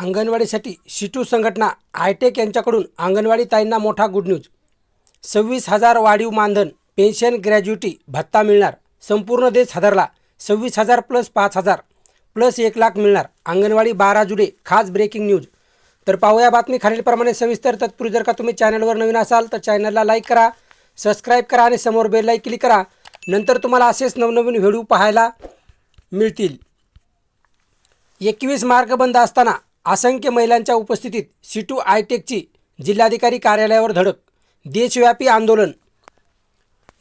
अंगणवाडीसाठी शिटू संघटना आयटेक यांच्याकडून अंगणवाडी ताईंना मोठा गुड न्यूज सव्वीस हजार वाढीव मानधन पेन्शन ग्रॅज्युटी भत्ता मिळणार. संपूर्ण देश हादरला. सव्वीस हजार प्लस पाच हजार प्लस एक लाख मिळणार. अंगणवाडी बारा जुडे खास ब्रेकिंग न्यूज तर पाहूया बातमी खालीलप्रमाणे सविस्तर तत्पूर्वी. जर का तुम्ही चॅनलवर नवीन असाल तर चॅनलला लाईक करा सबस्क्राईब करा आणि समोर बेललाही क्लिक करा. नंतर तुम्हाला असेच नवनवीन व्हिडिओ पाहायला मिळतील. एकवीस मार्ग बंद असताना असंख्य महिलांच्या उपस्थितीत सिटू आयटेकची जिल्हाधिकारी कार्यालयावर धडक देशव्यापी आंदोलन.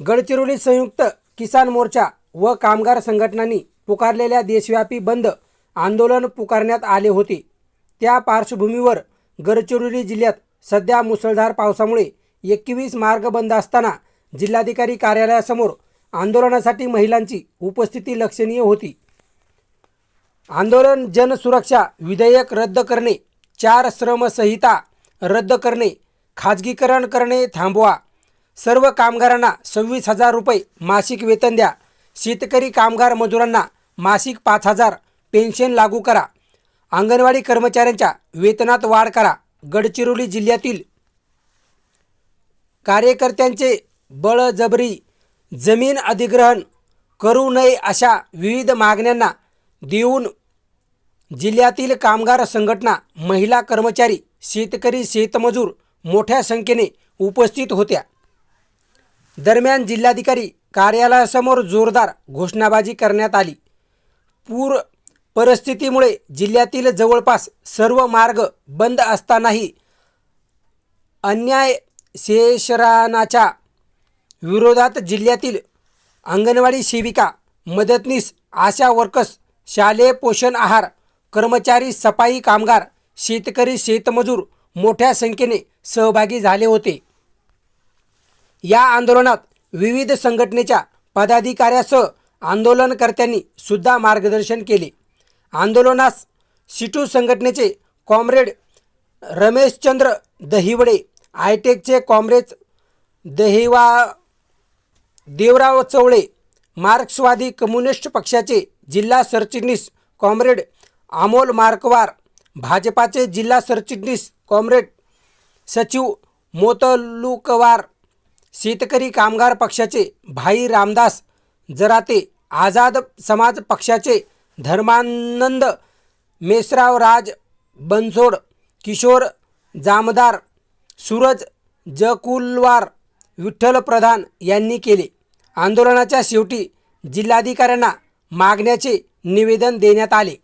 गडचिरोली संयुक्त किसान मोर्चा व कामगार संघटनांनी पुकारलेल्या देशव्यापी बंद आंदोलन पुकारण्यात आले होते. त्या पार्श्वभूमीवर गडचिरोली जिल्ह्यात सध्या मुसळधार पावसामुळे एकवीस मार्ग बंद असताना जिल्हाधिकारी कार्यालयासमोर आंदोलनासाठी महिलांची उपस्थिती लक्षणीय होती. आंदोलन जनसुरक्षा विधेयक रद्द करणे चार श्रमसंहिता रद्द करणे खाजगीकरण करणे थांबवा. सर्व कामगारांना सव्वीस हजार रुपये मासिक वेतन द्या. शेतकरी कामगार मजुरांना मासिक पाच हजार पेन्शन लागू करा. अंगणवाडी कर्मचाऱ्यांच्या वेतनात वाढ करा. गडचिरोली जिल्ह्यातील कार्यकर्त्यांचे बळजबरी जमीन अधिग्रहण करू नये अशा विविध मागण्यांना देऊन जिल्ह्यातील कामगार संघटना महिला कर्मचारी शेतकरी शेतमजूर मोठ्या संख्येने उपस्थित होत्या. दरम्यान जिल्हाधिकारी कार्यालयासमोर जोरदार घोषणाबाजी करण्यात आली. पूर परिस्थितीमुळे जिल्ह्यातील जवळपास सर्व मार्ग बंद असतानाही अन्याय शेषरानाच्या विरोधात जिल्ह्यातील अंगणवाडी सेविका मदतनीस आशा वर्कर्स शालेय पोषण आहार कर्मचारी सफाई कामगार शेतकरी शेतमजूर मोठ्या संख्येने सहभागी झाले होते. या आंदोलनात विविध संघटनेच्या पदाधिकाऱ्यासह आंदोलनकर्त्यांनी सुद्धा मार्गदर्शन केले. आंदोलनास सिटू संघटनेचे कॉम्रेड रमेशचंद्र दहिवडे आयटेकचे कॉम्रेड दहिवा देवराव चवळे मार्क्सवादी कम्युनिस्ट पक्षाचे जिल्हा सरचिटणीस कॉम्रेड अमोल मार्कवार भाजपाचे जिल्हा सरचिटणीस कॉम्रेड सचिव मोतलुकवार शेतकरी कामगार पक्षाचे भाई रामदास जराते आझाद समाज पक्षाचे धर्मानंद मेसराव राज बनसोड किशोर जामदार सूरज जकुलवार विठ्ठल प्रधान यांनी केले. आंदोलनाच्या शेवटी जिल्हाधिकाऱ्यांना मागण्याचे निवेदन देण्यात आले.